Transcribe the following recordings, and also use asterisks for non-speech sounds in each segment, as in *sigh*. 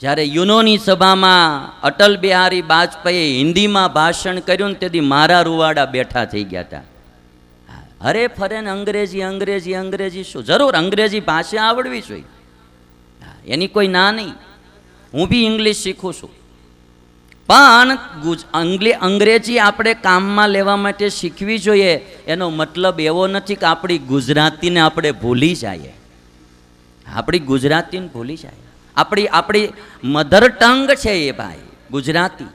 જ્યારે યુનોની સભામાં અટલ બિહારી બાજપેયી હિન્દીમાં ભાષણ કર્યું ને તેથી મારા રૂવાડા બેઠા થઈ ગયા હતા અરે ફરે ને અંગ્રેજી અંગ્રેજી અંગ્રેજી શું? જરૂર અંગ્રેજી ભાષા આવડવી જોઈએ. એની કોઈ ના નહીં. હું બી ઇંગ્લિશ શીખું છું. પણ અંગ્લે અંગ્રેજી આપણે કામમાં લેવા માટે શીખવી જોઈએ એનો મતલબ એવો નથી કે આપણી ગુજરાતીને આપણે ભૂલી જઈએ. આપણી ગુજરાતીને ભૂલી જાય આપણી આપણી મધર ટંગ છે એ ભાઈ, ગુજરાતી.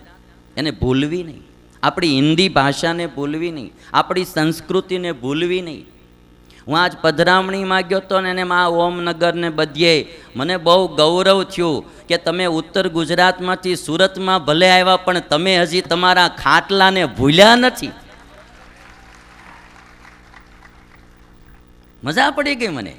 એને ભૂલવી નહીં. આપણી હિન્દી ભાષાને ભૂલવી નહીં. આપણી સંસ્કૃતિને ભૂલવી નહીં. હું આજ પધરામણીમાં ગયો હતો ને એને મા ઓમનગરને બધીએ મને બહુ ગૌરવ થયું કે તમે ઉત્તર ગુજરાતમાંથી સુરતમાં ભલે આવ્યા પણ તમે હજી તમારા ખાટલાને ભૂલ્યા નથી. મજા પડી ગઈ મને.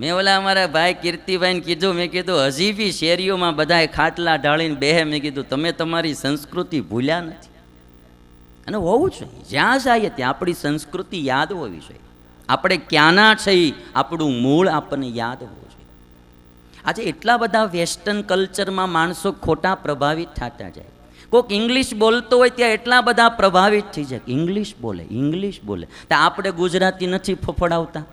મેં ઓલા અમારા ભાઈ કીર્તિભાઈને કીધું, મેં કીધું, હજી બી શેરીઓમાં બધાએ ખાટલા ઢાળીને બેહે. મેં કીધું, તમે તમારી સંસ્કૃતિ ભૂલ્યા નથી. અને હોવું જોઈએ. જ્યાં જઈએ ત્યાં આપણી સંસ્કૃતિ યાદ હોવી જોઈએ. આપણે ક્યાંના છે આપણું મૂળ આપણને યાદ હોવું જોઈએ. આજે એટલા બધા વેસ્ટર્ન કલ્ચરમાં માણસો ખોટા પ્રભાવિત થતા જાય. કોઈક ઇંગ્લિશ બોલતો હોય ત્યાં એટલા બધા પ્રભાવિત થઈ જાય ઇંગ્લિશ બોલે ઇંગ્લિશ બોલે. તો આપણે ગુજરાતી નથી ફફડાવતા.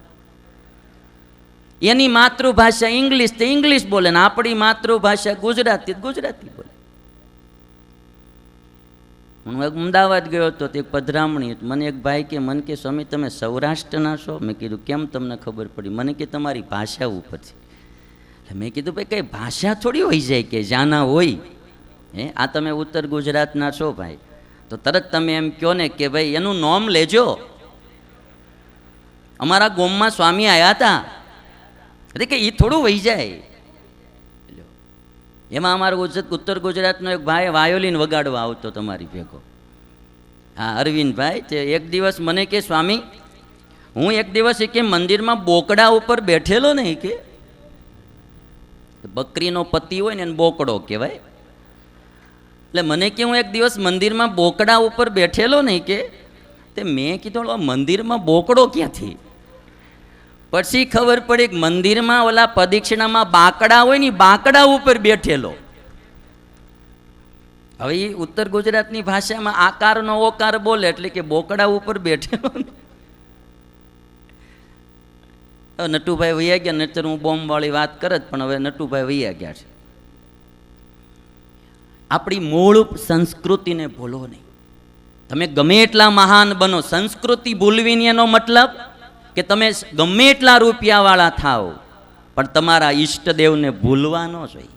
એની માતૃભાષા ઇંગ્લિશ તે ઇંગ્લિશ બોલે ને આપણી માતૃભાષા ગુજરાતી ગુજરાતી બોલે. હું એક અમદાવાદ ગયો હતો તે પધરામણી. મને એક ભાઈ કે, મને કે સ્વામી, તમે સૌરાષ્ટ્રના છો? મેં કીધું, કેમ તમને ખબર પડી? મને કે, તમારી ભાષા ઉપરથી. એટલે મેં કીધું, ભાઈ, કંઈ ભાષા થોડી હોઈ જાય કે જાના હોય? હે, આ તમે ઉત્તર ગુજરાતના છો ભાઈ. તો તરત તમે એમ કહો ને કે, ભાઈ, એનું નોમ લેજો. અમારા ગોમમાં સ્વામી આવ્યા હતા. એટલે કે એ થોડું વહી જાય. એમાં અમારો ગુજરાત ઉત્તર ગુજરાતનો એક ભાઈ વાયોલિન વગાડવા આવતો તમારી ભેગો. હા, અરવિંદભાઈ, તે એક દિવસ મને કે, સ્વામી, હું એક દિવસ એ કે મંદિરમાં બોકડા ઉપર બેઠેલો ને કે? બકરીનો પતિ હોય ને એને બોકડો કહેવાય. એટલે મને કે, હું એક દિવસ મંદિરમાં બોકડા ઉપર બેઠેલો નહીં કે? તે મેં કીધું, "આ મંદિરમાં બોકડો ક્યાંથી? પછી ખબર પડી કે મંદિરમાં ઓલા પ્રદક્ષિણામાં બાંકડા હોય ને બાંકડા ઉપર બેઠેલો. હવે ઉત્તર ગુજરાતની ભાષામાં આકારનો ઓકાર બોલે એટલે કે બોકડા ઉપર બેઠેલો નટુભાઈ વૈયા ગયા નચર હું બોમ્બવાળી વાત કરત પણ હવે નટુભાઈ વૈયા ગયા છે. આપણી મૂળ સંસ્કૃતિને ભૂલો નહીં. તમે ગમે એટલા મહાન બનો, સંસ્કૃતિ ભૂલવીની એનો મતલબ કે તમે ગમે એટલા રૂપિયાવાળા થાઓ, પણ તમારા ઈષ્ટદેવને ભૂલવા ન જોઈએ.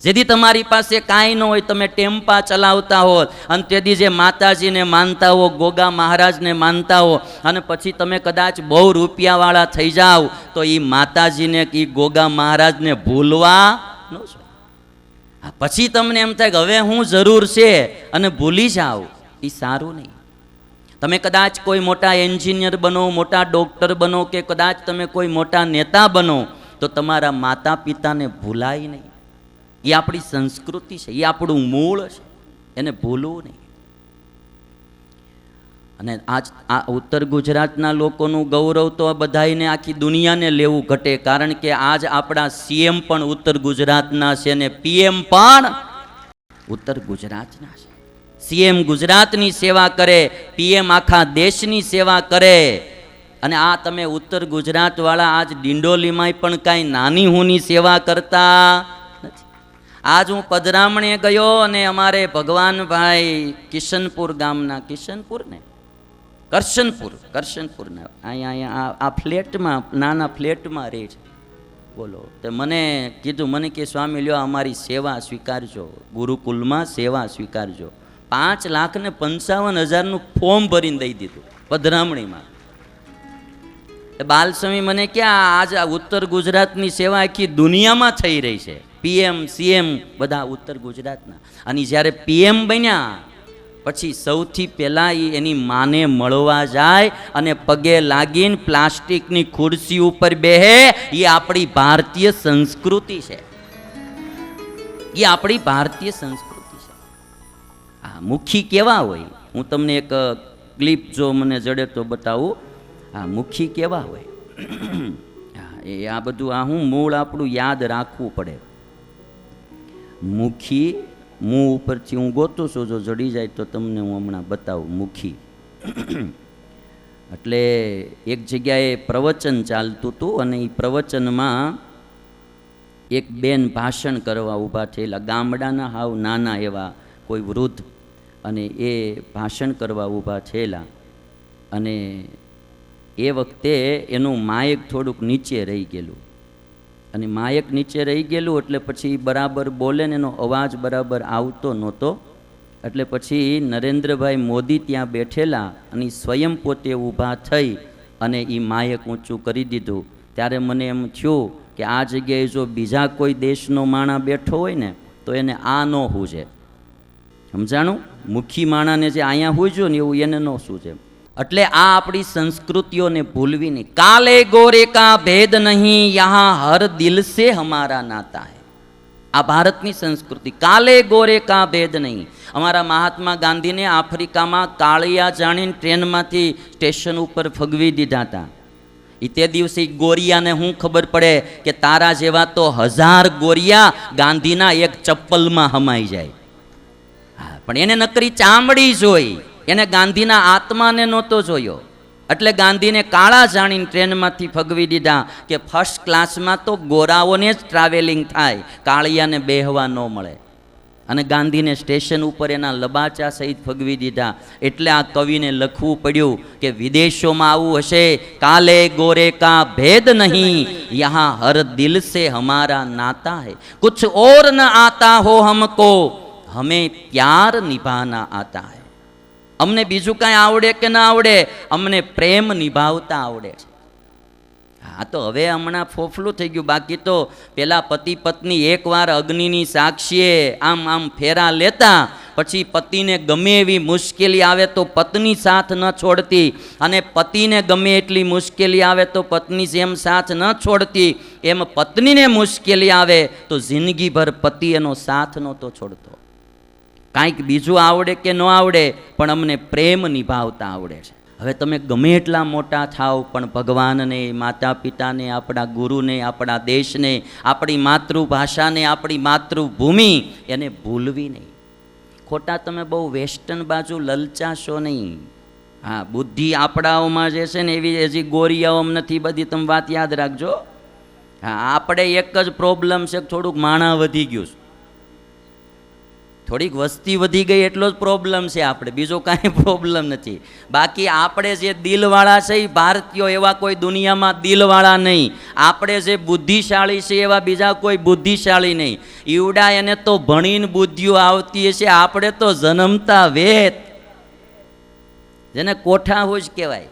જેથી તમારી પાસે કાંઈ ન હોય, તમે ટેમ્પા ચલાવતા હો અને તેથી જે માતાજીને માનતા હો, ગોગા મહારાજને માનતા હો, અને પછી તમે કદાચ બહુ રૂપિયાવાળા થઈ જાઓ, તો એ માતાજીને કે ગોગા મહારાજને ભૂલવા ન પછી તમને એમ થાય કે હવે હું જરૂર છે, અને ભૂલી જાઓ એ સારું નહીં. તમે કદાચ કોઈ મોટા એન્જિનિયર બનો, મોટા ડૉક્ટર બનો કે કદાચ તમે કોઈ મોટા નેતા બનો, તો તમારા માતા પિતાને ભૂલાય નહીં. એ આપણી સંસ્કૃતિ છે, એ આપણું મૂળ છે, એને ભૂલવું નહીં. અને આજ આ ઉત્તર ગુજરાતના લોકોનું ગૌરવ તો બધાને આખી દુનિયાને લેવું ઘટે, કારણ કે આજ આપણા સીએમ પણ ઉત્તર ગુજરાતના છે ને પીએમ પણ ઉત્તર ગુજરાતના છે. સીએમ ગુજરાતની સેવા કરે, પીએમ આખા દેશની સેવા કરે. અને આ તમે ઉત્તર ગુજરાતવાળા આજ ડિંડોલીમાંય પણ કાંઈ નાની હુંની સેવા કરતા આજ હું પધરામણે ગયો અને અમારે ભગવાનભાઈ કિશનપુર ગામના કિશનપુર ને કરશનપુર, કરશનપુરના. અહીંયા અહીંયા આ ફ્લેટમાં, નાના ફ્લેટમાં રહે છે. બોલો, તો મને કીધું, મને કે સ્વામી લ્યો, અમારી સેવા સ્વીકારજો, ગુરુકુલમાં સેવા સ્વીકારજો. પાંચ લાખ ને પંચાવન હજારનું ફોર્મ ભરીને દઈ દીધું, પધરામણીમાં. બાલસ્વામી મને ક્યાં આજ ઉત્તર ગુજરાતની સેવા આખી દુનિયામાં થઈ રહી છે. પીએમ, સીએમ, બધા ઉત્તર ગુજરાતના. અને જ્યારે પીએમ બન્યા, પછી સૌથી પહેલાં એ એની માને મળવા જાય અને પગે લાગીને પ્લાસ્ટિકની ખુરશી ઉપર બેહે એ આપણી ભારતીય સંસ્કૃતિ છે. એ આપણી ભારતીય સંસ્કૃતિ આ મુખી કેવા હોય? હું તમને એક ક્લિપ જો મને જડે તો બતાવું. આ મુખી કેવા હોય? *clears throat* હા, એ આ બધું આ હું મૂળ આપણું યાદ રાખવું પડે. મુખી મું ઉપરથી હું ગોતું છું જો જડી જાય તો તમને હું હમણાં બતાવું. મુખી. *clears throat* એટલે એક જગ્યાએ પ્રવચન ચાલતું હતું અને એ પ્રવચનમાં એક બેન ભાષણ કરવા ઊભા થયેલા. ગામડાના હાવ નાના એવા કોઈ વૃદ્ધ અને એ ભાષણ કરવા ઊભા છેલા અને એ વખતે એનું માયક થોડુંક નીચે રહી ગયેલું. અને માયક નીચે રહી ગયેલું એટલે પછી બરાબર બોલે ને એનો અવાજ બરાબર આવતો નહોતો. એટલે પછી નરેન્દ્રભાઈ મોદી ત્યાં બેઠેલા અને સ્વયં પોતે ઊભા થઈ અને એ માયક ઊંચું કરી દીધું. ત્યારે મને એમ થયું કે આ જગ્યાએ જો બીજા કોઈ દેશનો માણા બેઠો હોય ને, તો એને આ ન હૂજે. સમજાણું? મુખી માણાને જે અહીંયા હુજ્યું ને એવું એને ન છે એટલે આ આપણી સંસ્કૃતિઓને ભૂલવી નહીં કાલે ગોરે કા ભેદ નહીં, યહાં હર દિલ સે હમારા નાતા હે. આ ભારતની સંસ્કૃતિ, કાલે ગોરે કા ભેદ નહીં. અમારા મહાત્મા ગાંધીને આફ્રિકામાં કાળિયા જાણીને ટ્રેનમાંથી સ્ટેશન ઉપર ફગવી દીધા હતા એ તે દિવસે ગોરિયાને શું ખબર પડે કે તારા જેવા તો હજાર ગોરિયા ગાંધીના એક ચપ્પલમાં હમાઈ જાય. પણ એને નકરી ચામડી જોઈ. એને ગાંધીના આત્માને નહોતો જોયો. એટલે ગાંધીને કાળા જાણીને ટ્રેનમાંથી ફગવી દીધા કે ફર્સ્ટ ક્લાસમાં તો ગોરાઓને જ ટ્રાવેલિંગ થાય, કાળિયાને બેહવા ન મળે. અને ગાંધીને સ્ટેશન ઉપર એના લબાચા સહિત ફગવી દીધા. એટલે આ કવિને લખવું પડ્યું કે વિદેશોમાં આવું હશે, કાલે ગોરે કા ભેદ નહીં, યહાં હર દિલ સે હમારા નાતા હૈ. કુછ ઓર ન આતા હો હમકો હमें પ્યાર નિભાના આતા હૈ. અમને બીજું કાંઈ આવડે કે ના આવડે? અમને પ્રેમ નિભાવતા આવડે છે. હા તો હવે હમણાં ફોફલું થઈ ગયું. બાકી તો પેલા પતિ પત્ની એકવાર અગ્નિની સાક્ષીએ આમ આમ ફેરા લેતા, પછી પતિને ગમે એવી મુશ્કેલી આવે તો પત્ની સાથ ન છોડતી અને પતિને ગમે એટલી મુશ્કેલી આવે તો પત્ની જેમ સાથ ન છોડતી, એમ પત્નીને મુશ્કેલી આવે તો જિંદગીભર પતિ એનો સાથ નહોતો છોડતો. કાંઈક બીજું આવડે કે ન આવડે, પણ અમને પ્રેમ નિભાવતા આવડે છે. હવે તમે ગમે એટલા મોટા થાવ, પણ ભગવાનને માતા પિતાને આપણા ગુરુને, આપણા દેશને, આપણી માતૃભાષાને, આપણી માતૃભૂમિ એને ભૂલવી નહીં. ખોટા તમે બહુ વેસ્ટર્ન બાજુ લલચાશો નહીં. હા, બુદ્ધિ આપણાઓમાં જે છે ને એવી હજી ગોરિયાઓમાં નથી, બધી તમે વાત યાદ રાખજો. હા, આપણે એક જ પ્રોબ્લેમ છે થોડુંક માણા વધી ગયું છે. થોડીક વસ્તી વધી ગઈ એટલો જ પ્રોબ્લેમ છે આપણે. બીજો કાંઈ પ્રોબ્લેમ નથી. બાકી આપણે જે દિલવાળા છે ભારતીયો એવા કોઈ દુનિયામાં દિલવાળા નહીં. આપણે જે બુદ્ધિશાળી છે એવા બીજા કોઈ બુદ્ધિશાળી નહીં. ઈવડા એને તો ભણીને બુદ્ધિઓ આવતી હશે, આપણે તો જન્મતા વેત. જેને કોઠા જ કહેવાય.